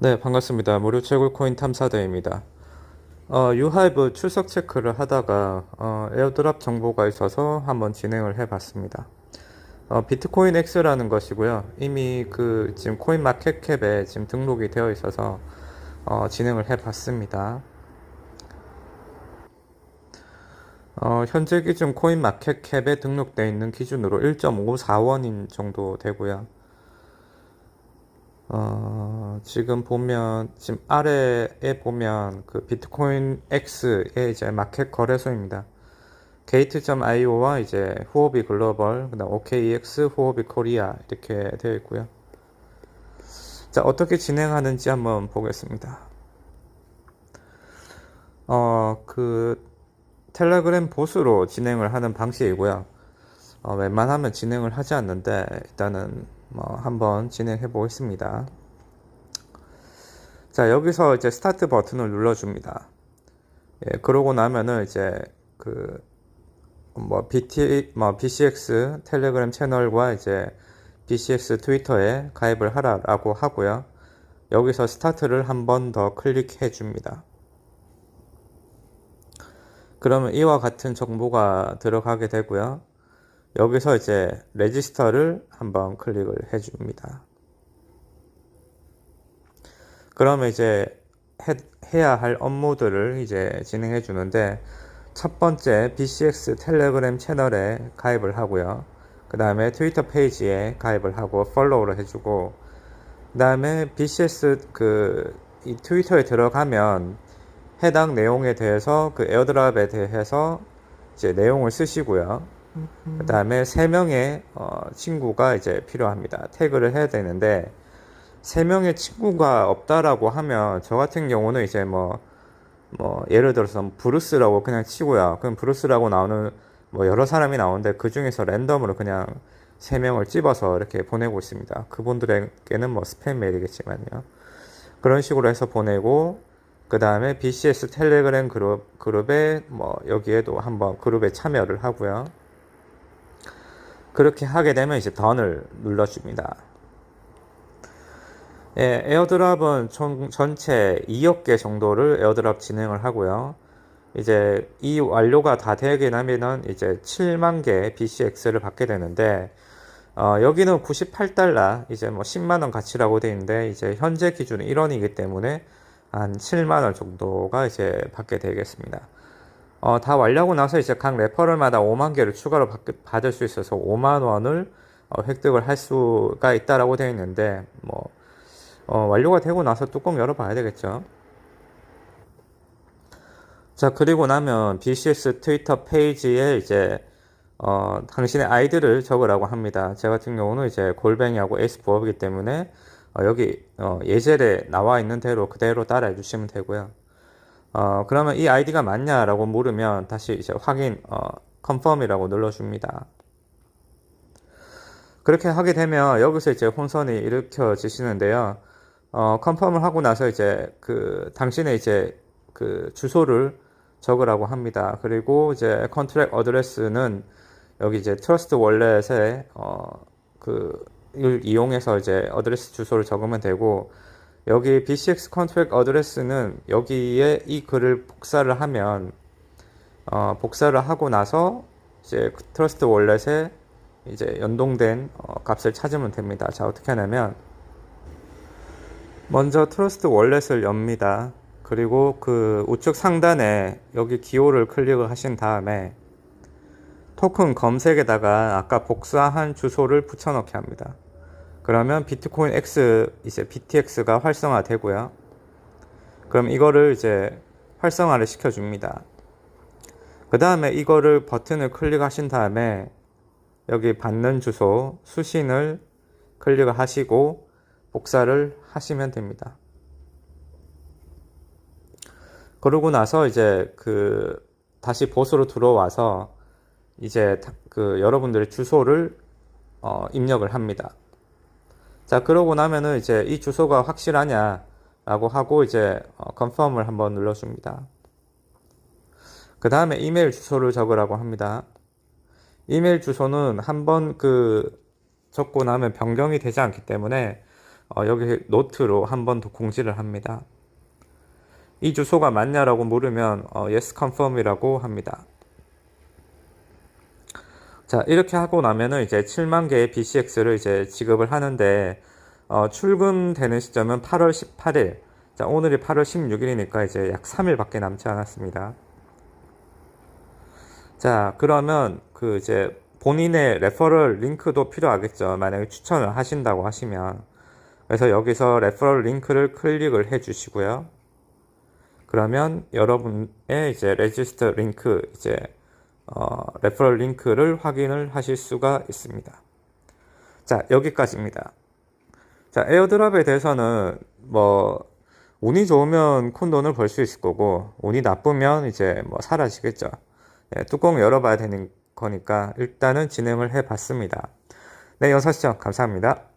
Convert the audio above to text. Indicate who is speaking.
Speaker 1: 네, 반갑습니다. 무료 채굴 코인 탐사대입니다. 어, 유하이브 출석 체크를 하다가 어, 에어드랍 정보가 있어서 한번 진행을 해봤습니다. 어, 비트코인 X라는 것이고요. 이미 그 지금 코인 마켓캡에 지금 등록이 되어 있어서 어, 진행을 해봤습니다. 어, 현재 기준 코인 마켓캡에 등록되어 있는 기준으로 1.54원인 정도 되고요. 어, 지금 보면, 지금 아래에 보면 그 비트코인 X의 이제 마켓 거래소입니다. 게이트.io와 이제 후오비 글로벌, 그 다음 OKEX, 후오비 코리아 이렇게 되어 있고요. 자, 어떻게 진행하는지 한번 보겠습니다. 어, 그 텔레그램 보스로 진행을 하는 방식이고요. 어, 웬만하면 진행을 하지 않는데 일단은 뭐 한번 진행해 보겠습니다. 자, 여기서 이제 스타트 버튼을 눌러줍니다. 예, 그러고 나면은 이제 그 뭐 BT 뭐 BCX 텔레그램 채널과 이제 BCX 트위터에 가입을 하라라고 하고요. 여기서 스타트를 한 번 더 클릭해 줍니다. 그러면 이와 같은 정보가 들어가게 되고요. 여기서 이제 레지스터를 한번 클릭을 해줍니다. 그러면 이제 해, 야할 업무들을 이제 진행해 주는데 첫 번째 BCX 텔레그램 채널에 가입을 하고요. 그 다음에 트위터 페이지에 가입을 하고 팔로우를 해주고 그 다음에 BCS 그 이 트위터에 들어가면 해당 내용에 대해서 그 에어드랍에 대해서 이제 내용을 쓰시고요. 그 다음에 세 명의 어, 친구가 이제 필요합니다. 태그를 해야 되는데 세 명의 친구가 없다라고 하면 저 같은 경우는 이제 뭐, 뭐 예를 들어서 뭐 브루스라고 그냥 치고요. 그럼 브루스라고 나오는 뭐 여러 사람이 나오는데 그 중에서 랜덤으로 그냥 세 명을 찝어서 이렇게 보내고 있습니다. 그분들에게는 뭐 스팸 메일이겠지만요. 그런 식으로 해서 보내고 그 다음에 BCS 텔레그램 그룹 그룹에 뭐 여기에도 한번 그룹에 참여를 하고요. 그렇게 하게 되면 이제 던을 눌러줍니다. 예, 에어드랍은 총 전체 2억 개 정도를 에어드랍 진행을 하고요. 이제 이 완료가 다 되게 되면은 이제 7만 개 BCX를 받게 되는데 어, 여기는 98달러 이제 뭐 10만 원 가치라고 되어 있는데 이제 현재 기준은 1원이기 때문에 한 7만 원 정도가 이제 받게 되겠습니다. 어, 다 완료하고 나서 이제 각 레퍼럴마다 5만 개를 추가로 받, 을수 있어서 5만 원을 어, 획득을 할 수가 있다라고 되어 있는데 뭐 어, 완료가 되고 나서 뚜껑 열어봐야 되겠죠. 자 그리고 나면 BCS 트위터 페이지에 이제 어, 당신의 아이디를 적으라고 합니다. 제 같은 경우는 이제 골뱅이하고 에이스 부업이기 때문에 어, 여기 어, 예절에 나와 있는 대로 그대로 따라해 주시면 되고요. 어, 그러면 이 아이디가 맞냐라고 물으면 다시 이제 확인, 어, 컨펌이라고 눌러줍니다. 그렇게 하게 되면 여기서 이제 혼선이 일으켜지시는데요. 어, 컨펌을 하고 나서 이제 그 당신의 이제 그 주소를 적으라고 합니다. 그리고 이제 컨트랙 어드레스는 여기 이제 트러스트 월렛에 어, 그 이용해서 이제 어드레스 주소를 적으면 되고 여기 BCX 컨트랙 어드레스는 여기에 이 글을 복사를 하면 어, 복사를 하고 나서 이제 트러스트 월렛에 이제 연동된 어, 값을 찾으면 됩니다. 자 어떻게 하냐면 먼저 트러스트 월렛을 엽니다. 그리고 그 우측 상단에 여기 기호를 클릭을 하신 다음에 토큰 검색에다가 아까 복사한 주소를 붙여넣기 합니다. 그러면 비트코인 X 이제 BTX가 활성화되고요. 그럼 이거를 이제 활성화를 시켜줍니다. 그 다음에 이거를 버튼을 클릭하신 다음에 여기 받는 주소 수신을 클릭을 하시고 복사를 하시면 됩니다. 그러고 나서 이제 그 다시 보스로 들어와서 이제 그 여러분들의 주소를 어 입력을 합니다. 자, 그러고 나면은 이제 이 주소가 확실하냐 라고 하고 이제 어, 컨펌을 한번 눌러줍니다. 그 다음에 이메일 주소를 적으라고 합니다. 이메일 주소는 한번 그 적고 나면 변경이 되지 않기 때문에 어, 여기 노트로 한번 더 공지를 합니다. 이 주소가 맞냐라고 물으면 어, yes confirm이라고 합니다. 자, 이렇게 하고 나면은 이제 7만 개의 BCX를 이제 지급을 하는데 어, 출금되는 시점은 8월 18일. 자, 오늘이 8월 16일이니까 이제 약 3일밖에 남지 않았습니다. 자, 그러면 그 이제 본인의 레퍼럴 링크도 필요하겠죠. 만약에 추천을 하신다고 하시면. 그래서 여기서 레퍼럴 링크를 클릭을 해 주시고요. 그러면 여러분의 이제 레지스터 링크, 이제 어, 레퍼럴 링크를 확인을 하실 수가 있습니다. 자, 여기까지입니다. 자, 에어드랍에 대해서는 뭐 운이 좋으면 큰 돈을 벌 수 있을 거고 운이 나쁘면 이제 뭐 사라지겠죠. 네, 뚜껑 열어봐야 되는 거니까 일단은 진행을 해 봤습니다. 네, 영상 시청 감사합니다.